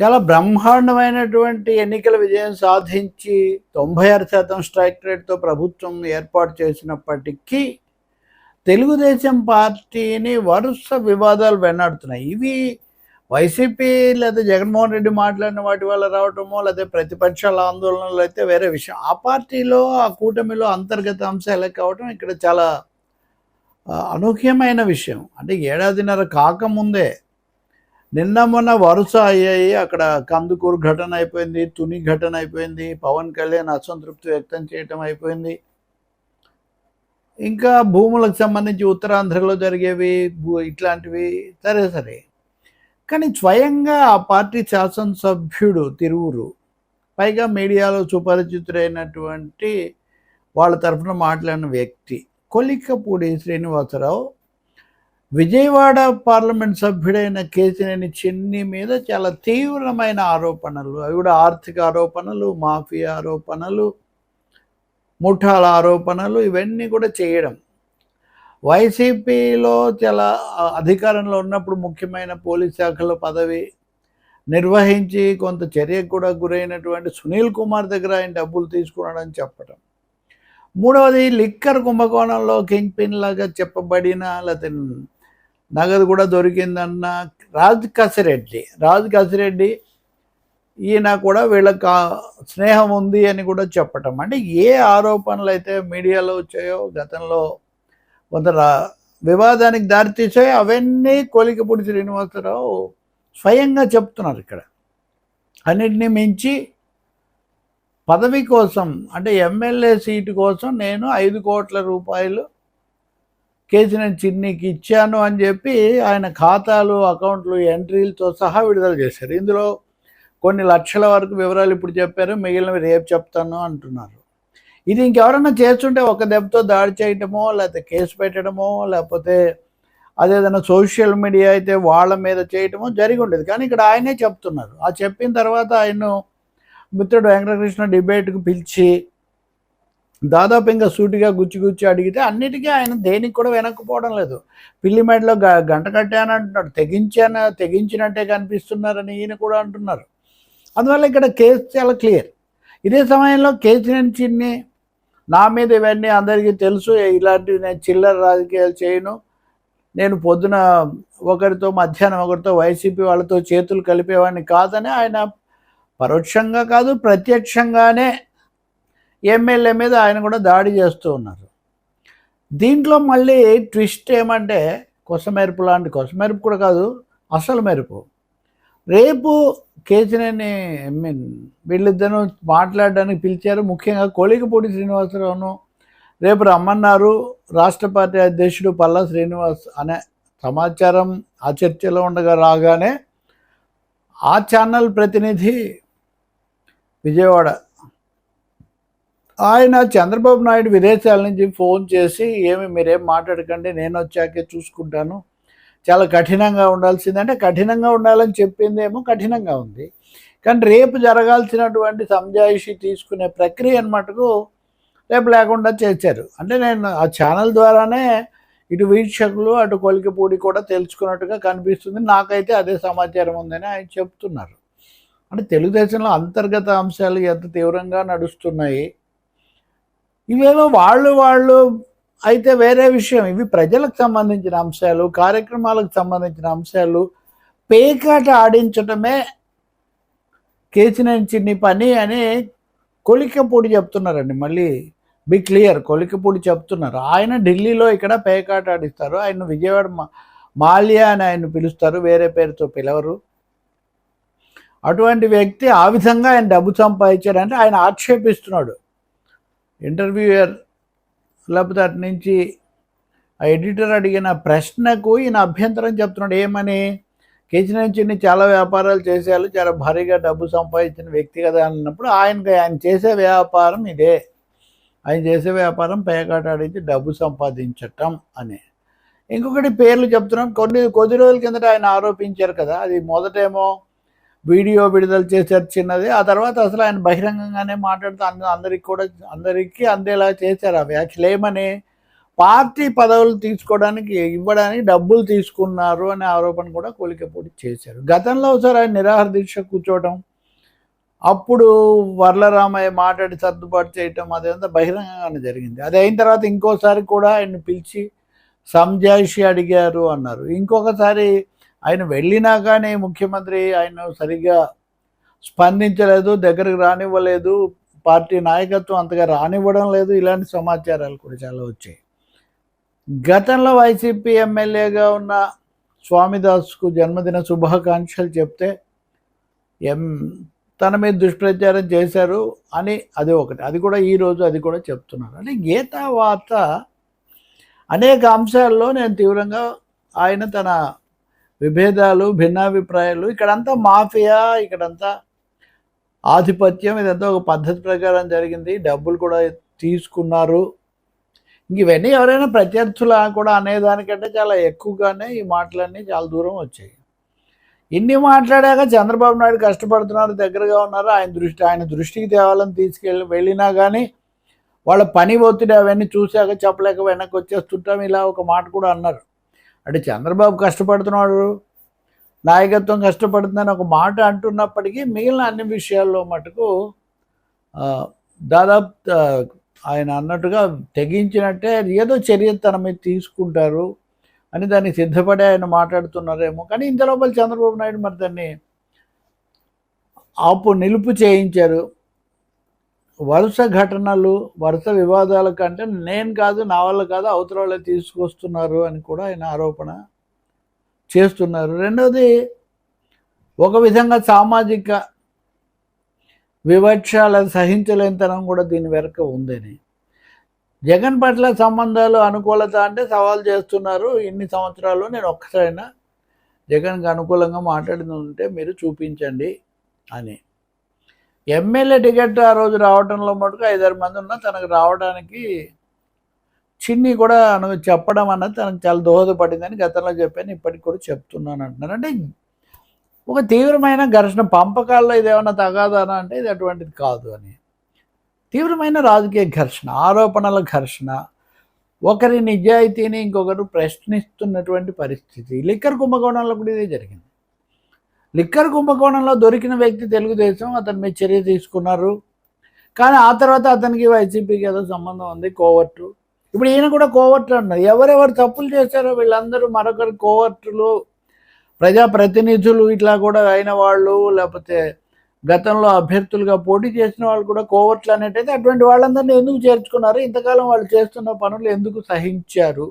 చాలా బ్రహ్మాండమైనటువంటి ఎన్నికల విజయం సాధించి తొంభై ఆరు శాతం స్ట్రైక్ రేట్తో ప్రభుత్వం ఏర్పాటు చేసినప్పటికీ తెలుగుదేశం పార్టీని వరుస వివాదాలు వెన్నాడుతున్నాయి ఇవి వైసీపీ లేదా జగన్మోహన్ రెడ్డి మాట్లాడిన వాటి వల్ల రావటమో లేదా ప్రతిపక్షాల ఆందోళనలు అయితే వేరే విషయం. ఆ పార్టీలో ఆ కూటమిలో అంతర్గత అంశాలే కావటం ఇక్కడ చాలా అనూహ్యమైన విషయం. అంటే ఏడాదిన్నర కాకముందే నిన్న మొన్న వరుస అయ్యాయి. అక్కడ కందుకూరు ఘటన అయిపోయింది తుని ఘటన అయిపోయింది పవన్ కళ్యాణ్ అసంతృప్తి వ్యక్తం చేయటం అయిపోయింది. ఇంకా భూములకు సంబంధించి ఉత్తరాంధ్రలో జరిగేవి భూ- ఇట్లాంటివి సరే సరే. కానీ స్వయంగా ఆ పార్టీ శాసనసభ్యుడు తిరువురు పైగా మీడియాలో సుపరిచితుడైనటువంటి వాళ్ళ తరఫున మాట్లాడిన వ్యక్తి కొలికపూడి శ్రీనివాసరావు విజయవాడ పార్లమెంట్ సభ్యుడైన కేసినేని చిన్ని మీద చాలా తీవ్రమైన ఆరోపణలు. అవి కూడా ఆర్థిక ఆరోపణలు మాఫియా ఆరోపణలు ముఠాల ఆరోపణలు ఇవన్నీ కూడా చేయడం. వైసీపీలో చాలా అధికారంలో ఉన్నప్పుడు ముఖ్యమైన పోలీస్ శాఖలో పదవి నిర్వహించి కొంత చర్యకు కూడా గురైనటువంటి సునీల్ కుమార్ దగ్గర ఆయన డబ్బులు తీసుకున్నాడని చెప్పడం మూడవది లిక్కర్ కుంభకోణంలో కింగ్ పిన్ లాగా చెప్పబడిన లేకపోతే నగదు కూడా దొరికిందన్న రాజ్ కసిరెడ్డి రాజ్ కసిరెడ్డి ఈయన కూడా వీళ్ళకి స్నేహం ఉంది అని కూడా చెప్పటం. అంటే ఏ ఆరోపణలు అయితే మీడియాలో వచ్చాయో గతంలో కొంత వివాదానికి దారితీసాయి అవన్నీ కొలికపూడి శ్రీనివాసరావు స్వయంగా చెప్తున్నారు ఇక్కడ. అన్నిటినీ మించి పదవి కోసం అంటే ఎమ్మెల్యే సీటు కోసం నేను ఐదు కోట్ల రూపాయలు కేసు నేను చిన్నికి ఇచ్చాను అని చెప్పి ఆయన ఖాతాలు అకౌంట్లు ఎంట్రీలతో సహా విడుదల చేశారు. ఇందులో కొన్ని లక్షల వరకు వివరాలు ఇప్పుడు చెప్పారు. మిగిలినవి రేపు చెప్తాను అంటున్నారు. ఇది ఇంకెవరన్నా చేస్తుంటే ఒక దెబ్బతో దాడి చేయటమో లేకపోతే కేసు పెట్టడమో లేకపోతే అదేదైనా సోషల్ మీడియా అయితే వాళ్ళ మీద చేయటమో జరిగి ఉండేది. కానీ ఇక్కడ ఆయనే చెప్తున్నారు. ఆ చెప్పిన తర్వాత ఆయన మిత్రుడు వెంకటకృష్ణ డిబేట్కు పిలిచి దాదాపు ఇంకా సూటిగా గుచ్చి గుచ్చి అడిగితే అన్నిటికీ ఆయన దేనికి కూడా వెనక్కుపోవడం లేదు. పిల్లిమేడలో గ- గంట కట్టాను అంటున్నాడు. తెగించాను తెగించినట్టే కనిపిస్తున్నారని ఈయన కూడా అంటున్నారు. అందువల్ల ఇక్కడ కేసు చాలా క్లియర్. ఇదే సమయంలో కేసీఆర్ చిన్ని నా మీద ఇవన్నీ అందరికీ తెలుసు ఇలాంటివి నేను చిల్లర రాజకీయాలు చేయను. నేను పొద్దున ఒకరితో మధ్యాహ్నం ఒకరితో వైసీపీ వాళ్ళతో చేతులు కలిపేవాడిని కాదని ఆయన పరోక్షంగా కాదు ప్రత్యక్షంగానే ఎమ్మెల్యే మీద ఆయన కూడా దాడి చేస్తూ ఉన్నారు. దీంట్లో మళ్ళీ ట్విస్ట్ ఏమంటే కొసమెరుపు లాంటి కొసమెరుపు కూడా కాదు అసలు మెరుపు. రేపు కేసీనేని ఐ మీన్ వీళ్ళిద్దరూ మాట్లాడడానికి పిలిచారు. ముఖ్యంగా కోలికపూడి శ్రీనివాసరావును రేపు రమ్మన్నారు. రాష్ట్ర పార్టీ అధ్యక్షుడు పల్లా శ్రీనివాస్ అనే సమాచారం ఆ చర్చలో ఉండగా రాగానే ఆ ఛానల్ ప్రతినిధి విజయవాడ ఆయన చంద్రబాబు నాయుడు విదేశాల నుంచి ఫోన్ చేసి ఏమి మీరేం మాట్లాడకండి నేను వచ్చాకే చూసుకుంటాను. చాలా కఠినంగా ఉండాల్సిందంటే కఠినంగా ఉండాలని చెప్పిందేమో కఠినంగా ఉంది. కానీ రేపు జరగాల్సినటువంటి సంజాయిషి తీసుకునే ప్రక్రియ మటుకు రేపు లేకుండా చేశారు. అంటే నేను ఆ ఛానల్ ద్వారానే ఇటు వీక్షకులు అటు కొలికిపూడి కూడా తెలుసుకున్నట్టుగా కనిపిస్తుంది. నాకైతే అదే సమాచారం ఉందని ఆయన చెప్తున్నారు. అంటే తెలుగుదేశంలో అంతర్గత అంశాలు ఎంత తీవ్రంగా నడుస్తున్నాయి ఇవేమో వాళ్ళు వాళ్ళు అయితే వేరే విషయం. ఇవి ప్రజలకు సంబంధించిన అంశాలు కార్యక్రమాలకు సంబంధించిన అంశాలు. పేకాట ఆడించటమే కేసినేని చిన్ని పని అని కొలికపూడి చెప్తున్నారండి. మళ్ళీ బి క్లియర్ కొలికపూడి చెప్తున్నారు. ఆయన ఢిల్లీలో ఇక్కడ పేకాట ఆడిస్తారు. ఆయన విజయవాడ మా- మాల్యా అని ఆయన పిలుస్తారు. వేరే పేరుతో పిలవరు. అటువంటి వ్యక్తి ఆ విధంగా ఆయన డబ్బు సంపాదించాడంటే ఆయన ఆక్షేపిస్తున్నాడు. ఇంటర్వ్యూయర్ లేకపోతే అటు నుంచి ఆ ఎడిటర్ అడిగిన ప్రశ్నకు ఈయన అభ్యంతరం చెప్తున్నాడు. ఏమని? కేసీఆర్ నుంచి చాలా వ్యాపారాలు చేసేవాళ్ళు చాలా భారీగా డబ్బు సంపాదించిన వ్యక్తి కదా అన్నప్పుడు ఆయనకి ఆయన చేసే వ్యాపారం ఇదే. ఆయన చేసే వ్యాపారం పేకాట ఆడించి డబ్బు సంపాదించటం అని. ఇంకొకటి పేర్లు చెప్తున్నాం. కొన్ని కొద్ది రోజుల కిందట ఆయన ఆరోపించారు కదా. అది మొదటేమో వీడియో విడుదల చేశారు చిన్నది. ఆ తర్వాత అసలు ఆయన బహిరంగంగానే మాట్లాడుతూ అందరికి కూడా అందరికీ అందేలా చేశారు ఆ వ్యాఖ్యలు ఏమని పార్టీ పదవులు తీసుకోవడానికి ఇవ్వడానికి డబ్బులు తీసుకున్నారు అనే ఆరోపణ కూడా కోలికపూడి చేశారు. గతంలో ఒకసారి ఆయన నిరాహార దీక్ష కూర్చోవడం అప్పుడు వర్లరామయ్య మాట్లాడి సర్దుబాటు చేయటం అదంతా బహిరంగంగానే జరిగింది. అది అయిన తర్వాత ఇంకోసారి కూడా ఆయన పిలిచి సంజాయిషి అడిగారు అన్నారు. ఇంకొకసారి ఆయన వెళ్ళినా కానీ ముఖ్యమంత్రి ఆయన సరిగ్గా స్పందించలేదు దగ్గరకు రానివ్వలేదు పార్టీ నాయకత్వం అంతగా రానివ్వడం లేదు ఇలాంటి సమాచారాలు కూడా చాలా వచ్చాయి. గతంలో వైసీపీ ఎమ్మెల్యేగా ఉన్న స్వామిదాస్కు జన్మదిన శుభాకాంక్షలు చెప్తే ఎం తన మీద దుష్ప్రచారం చేశారు అని అది ఒకటి. అది కూడా ఈరోజు అది కూడా చెప్తున్నారు. అంటే గీతా వార్త అనేక అంశాల్లో నేను తీవ్రంగా ఆయన తన విభేదాలు భిన్నాభిప్రాయాలు ఇక్కడంతా మాఫియా ఇక్కడంతా ఆధిపత్యం ఇదంతా ఒక పద్ధతి ప్రకారం జరిగింది. డబ్బులు కూడా తీసుకున్నారు. ఇంక ఇవన్నీ ఎవరైనా ప్రత్యర్థుల కూడా అనేదానికంటే చాలా ఎక్కువగానే ఈ మాటలన్నీ చాలా దూరం వచ్చాయి. ఇన్ని మాట్లాడాక చంద్రబాబు నాయుడు కష్టపడుతున్నారు దగ్గరగా ఉన్నారు. ఆయన దృష్టి ఆయన దృష్టికి తేవాలని తీసుకెళ్ళి వెళ్ళినా కానీ వాళ్ళ పని ఒత్తిడి అవన్నీ చూశాక చెప్పలేక వెనక్కి వచ్చేస్తుంటాం. ఇలా ఒక మాట కూడా అన్నారు. అంటే చంద్రబాబు కష్టపడుతున్నాడు నాయకత్వం కష్టపడుతుందని ఒక మాట అంటున్నప్పటికీ మిగిలిన అన్ని విషయాల్లో మటుకు దాదాపు ఆయన అన్నట్టుగా తెగించినట్టే ఏదో చర్య తన మీద తీసుకుంటారు అని దాన్ని సిద్ధపడే ఆయన మాట్లాడుతున్నారేమో. కానీ ఇంత లోపల చంద్రబాబు నాయుడు మరి దాన్ని ఆపు నిలుపు చేయించారు. వరుస ఘటనలు వరుస వివాదాల కంటే నేను కాదు నా వల్ల కాదు అవతల వాళ్ళే తీసుకొస్తున్నారు అని కూడా ఆయన ఆరోపణ చేస్తున్నారు. రెండవది ఒక విధంగా సామాజిక వివక్షాల సహించలేనితనం కూడా దీని వెనక ఉందని. జగన్ పట్ల సంబంధాలు అనుకూలత అంటే సవాల్ చేస్తున్నారు. ఇన్ని సంవత్సరాలు నేను ఒక్కసారైనా జగన్కి అనుకూలంగా మాట్లాడింది ఉంటే మీరు చూపించండి అని. ఎమ్మెల్యే టికెట్ ఆ రోజు రావడంలో మటుకు ఐదారు మంది ఉన్నా తనకు రావడానికి చిన్ని కూడా నువ్వు చెప్పడం అన్నది తనకు చాలా దోహదపడిందని గతంలో చెప్పాను ఇప్పటికి కూడా చెప్తున్నాను అంటున్నాను అంటే ఒక తీవ్రమైన ఘర్షణ పంపకాల్లో ఇది ఏమైనా తగాదానా అంటే ఇది అటువంటిది కాదు అని. తీవ్రమైన రాజకీయ ఘర్షణ ఆరోపణల ఘర్షణ ఒకరి నిజాయితీని ఇంకొకరు ప్రశ్నిస్తున్నటువంటి పరిస్థితి. లిక్కర్ కుంభకోణంలో కూడా ఇదే జరిగింది. లిక్కర్ కుంభకోణంలో దొరికిన వ్యక్తి తెలుగుదేశం అతని మీద చర్య తీసుకున్నారు. కానీ ఆ తర్వాత అతనికి వైసీపీకి ఏదో సంబంధం ఉంది కోవర్టు. ఇప్పుడు ఈయన కూడా కోవర్టు అన్నారు. ఎవరెవరు తప్పులు చేశారో వీళ్ళందరూ మరొకరు కోవర్టులు ప్రజాప్రతినిధులు ఇట్లా కూడా అయిన వాళ్ళు లేకపోతే గతంలో అభ్యర్థులుగా పోటీ చేసిన వాళ్ళు కూడా కోవర్ట్లు అనేటైతే అటువంటి వాళ్ళందరినీ ఎందుకు చేర్చుకున్నారు? ఇంతకాలం వాళ్ళు చేస్తున్న పనులు ఎందుకు సహించారు?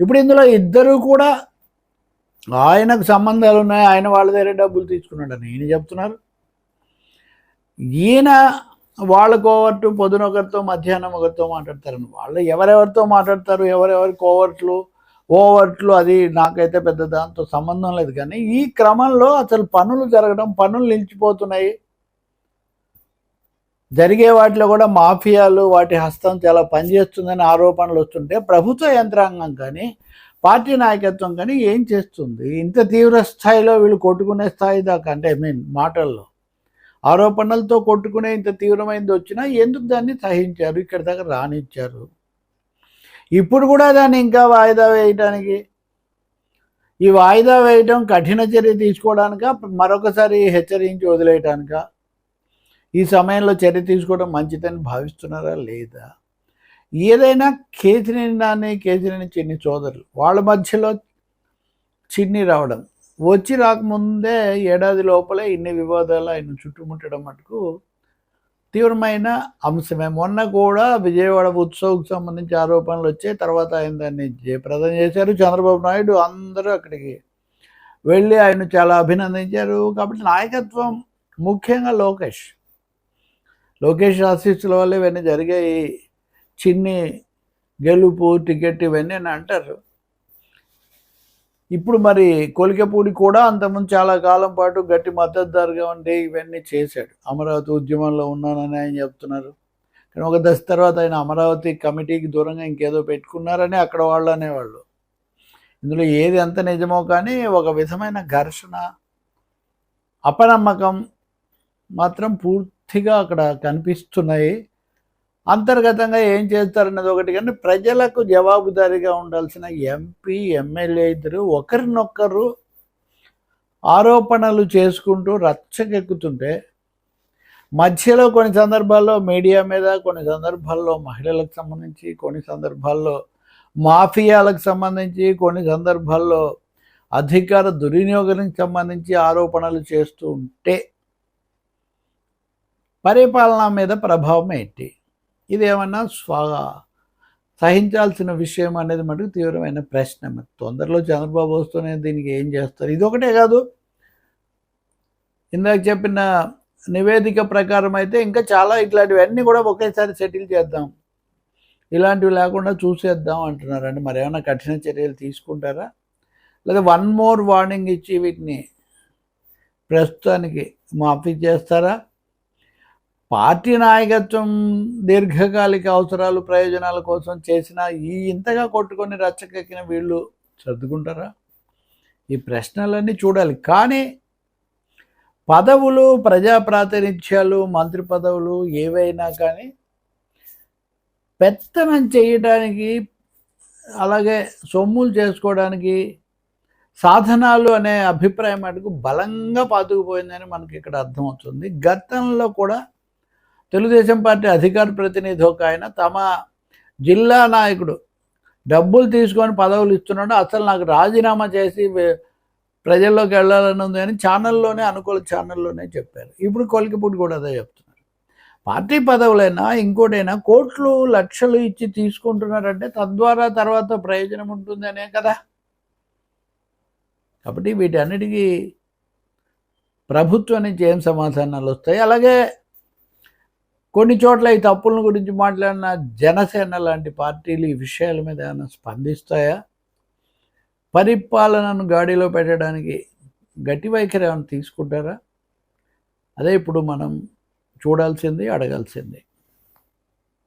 ఇప్పుడు ఇందులో ఇద్దరు కూడా ఆయనకు సంబంధాలు ఉన్నాయి ఆయన వాళ్ళ దగ్గర డబ్బులు తీసుకున్నాడని ఈయన చెప్తున్నారు. ఈయన వాళ్ళ కోవర్టు పొద్దున ఒకరితో మధ్యాహ్నం ఒకరితో మాట్లాడతారని. వాళ్ళు ఎవరెవరితో మాట్లాడతారు ఎవరెవరి కోవర్ట్లు ఓవర్ట్లు అది నాకైతే పెద్ద దాంతో సంబంధం లేదు. కానీ ఈ క్రమంలో అసలు పనులు జరగడం పనులు నిలిచిపోతున్నాయి. జరిగే వాటిలో కూడా మాఫియాలు వాటి హస్తం చాలా పనిచేస్తుందని ఆరోపణలు వస్తుంటే ప్రభుత్వ యంత్రాంగం కానీ పార్టీ నాయకత్వం కానీ ఏం చేస్తుంది? ఇంత తీవ్ర స్థాయిలో వీళ్ళు కొట్టుకునే స్థాయి దాకా అంటే ఐ మీన్ మాటల్లో. ఆరోపణలతో కొట్టుకునే ఇంత తీవ్రమైనది వచ్చినా ఎందుకు దాన్ని సహించారు? ఇక్కడ దాకా రానిచ్చారు. ఇప్పుడు కూడా దాన్ని ఇంకా వాయిదా వేయటానికి ఈ వాయిదా వేయటం కఠిన చర్య తీసుకోవడానిక? మరొకసారి హెచ్చరించి వదిలేయటానిక? ఈ సమయంలో చర్య తీసుకోవడం మంచిదని భావిస్తున్నారా? లేదా? ఏదైనా కేసినేని నాని కేసినేని చిన్ని సోదరులు. వాళ్ళ మధ్యలో చిన్ని రావడం. వచ్చి రాకముందే ఏడాది లోపలే ఇన్ని వివాదాలు ఆయన చుట్టుముట్టడం మటుకు తీవ్రమైన అంశమే. మొన్న కూడా విజయవాడ ఉత్సవ్కి సంబంధించి ఆరోపణలు వచ్చాయి. తర్వాత ఆయన దాన్ని జయప్రదం చేశారు. చంద్రబాబు నాయుడు అందరూ అక్కడికి వెళ్ళి ఆయన చాలా అభినందించారు. కాబట్టి నాయకత్వం ముఖ్యంగా లోకేష్. లోకేష్ ఆశీస్సుల వల్ల ఇవన్నీ జరిగాయి. చిన్ని గెలుపు టికెట్ ఇవన్నీ అని అంటారు. ఇప్పుడు మరి కొలికపూడి కూడా అంతకుముందు చాలా కాలం పాటు గట్టి మద్దతుదారుగా ఉండి ఇవన్నీ చేశాడు. అమరావతి ఉద్యమంలో ఉన్నానని ఆయన చెప్తున్నారు. కానీ ఒక దశ తర్వాత ఆయన అమరావతి కమిటీకి దూరంగా ఇంకేదో పెట్టుకున్నారని అక్కడ వాళ్ళు అనేవాళ్ళు. ఇందులో ఏది ఎంత నిజమో కానీ ఒక విధమైన ఘర్షణ అపనమ్మకం మాత్రం పూర్తిగా అక్కడ కనిపిస్తున్నాయి. అంతర్గతంగా ఏం చేస్తారన్నది ఒకటి. కానీ ప్రజలకు జవాబుదారీగా ఉండాల్సిన ఎంపీ ఎమ్మెల్యే ఇద్దరు ఒకరినొకరు ఆరోపణలు చేసుకుంటూ రచ్చకెక్కుతుంటే మధ్యలో కొన్ని సందర్భాల్లో మీడియా మీద కొన్ని సందర్భాల్లో మహిళలకు సంబంధించి కొన్ని సందర్భాల్లో మాఫియాలకు సంబంధించి కొన్ని సందర్భాల్లో అధికార దుర్వినియోగానికి సంబంధించి ఆరోపణలు చేస్తూ ఉంటే పరిపాలన మీద ప్రభావం ఏంటి? ఇదేమన్నా స్వా సహించాల్సిన విషయం అనేది మటుకు తీవ్రమైన ప్రశ్న. మరి తొందరలో చంద్రబాబు వస్తూనే దీనికి ఏం చేస్తారు? ఇది ఒకటే కాదు. ఇందాక చెప్పిన నివేదిక ప్రకారం అయితే ఇంకా చాలా ఇట్లాంటివన్నీ కూడా ఒకేసారి సెటిల్ చేద్దాం. ఇలాంటివి లేకుండా చూసేద్దాం అంటున్నారండి. మరి ఏమైనా కఠిన చర్యలు తీసుకుంటారా? లేదా వన్ మోర్ వార్నింగ్ ఇచ్చి వీటిని ప్రస్తుతానికి మాఫీ చేస్తారా? పార్టీ నాయకత్వం దీర్ఘకాలిక అవసరాలు ప్రయోజనాల కోసం చేసిన ఈ ఇంతగా కొట్టుకొని రచ్చకెక్కిన వీళ్ళు సర్దుకుంటారా? ఈ ప్రశ్నలన్నీ చూడాలి. కానీ పదవులు ప్రజా ప్రాతినిధ్యాలు మంత్రి పదవులు ఏవైనా కానీ పెత్తనం చేయడానికి అలాగే సొమ్ములు చేసుకోవడానికి సాధనాలు అనే అభిప్రాయం మటుకు బలంగా పాతుకుపోయిందని మనకి ఇక్కడ అర్థమవుతుంది. గతంలో కూడా తెలుగుదేశం పార్టీ అధికార ప్రతినిధి ఒక ఆయన తమ జిల్లా నాయకుడు డబ్బులు తీసుకొని పదవులు ఇస్తున్నాడు. అసలు నాకు రాజీనామా చేసి ప్రజల్లోకి వెళ్ళాలని ఉంది అని ఛానల్లోనే అనుకూల ఛానల్లోనే చెప్పారు. ఇప్పుడు కొలికిపూడి కూడా అదే చెప్తున్నారు. పార్టీ పదవులైనా ఇంకోటైనా కోట్లు లక్షలు ఇచ్చి తీసుకుంటున్నారంటే తద్వారా తర్వాత ప్రయోజనం ఉంటుందనే కదా. కాబట్టి వీటన్నిటికీ ప్రభుత్వం నుంచి ఏం సమాధానాలు వస్తాయి? అలాగే కొన్ని చోట్ల ఈ తప్పుల గురించి మాట్లాడిన జనసేన లాంటి పార్టీలు ఈ విషయాల మీద ఏమైనా స్పందిస్తాయా? పరిపాలనను గాడిలో పెట్టడానికి గట్టి వైఖరి ఏమైనా తీసుకుంటారా? అదే ఇప్పుడు మనం చూడాల్సింది అడగాల్సింది.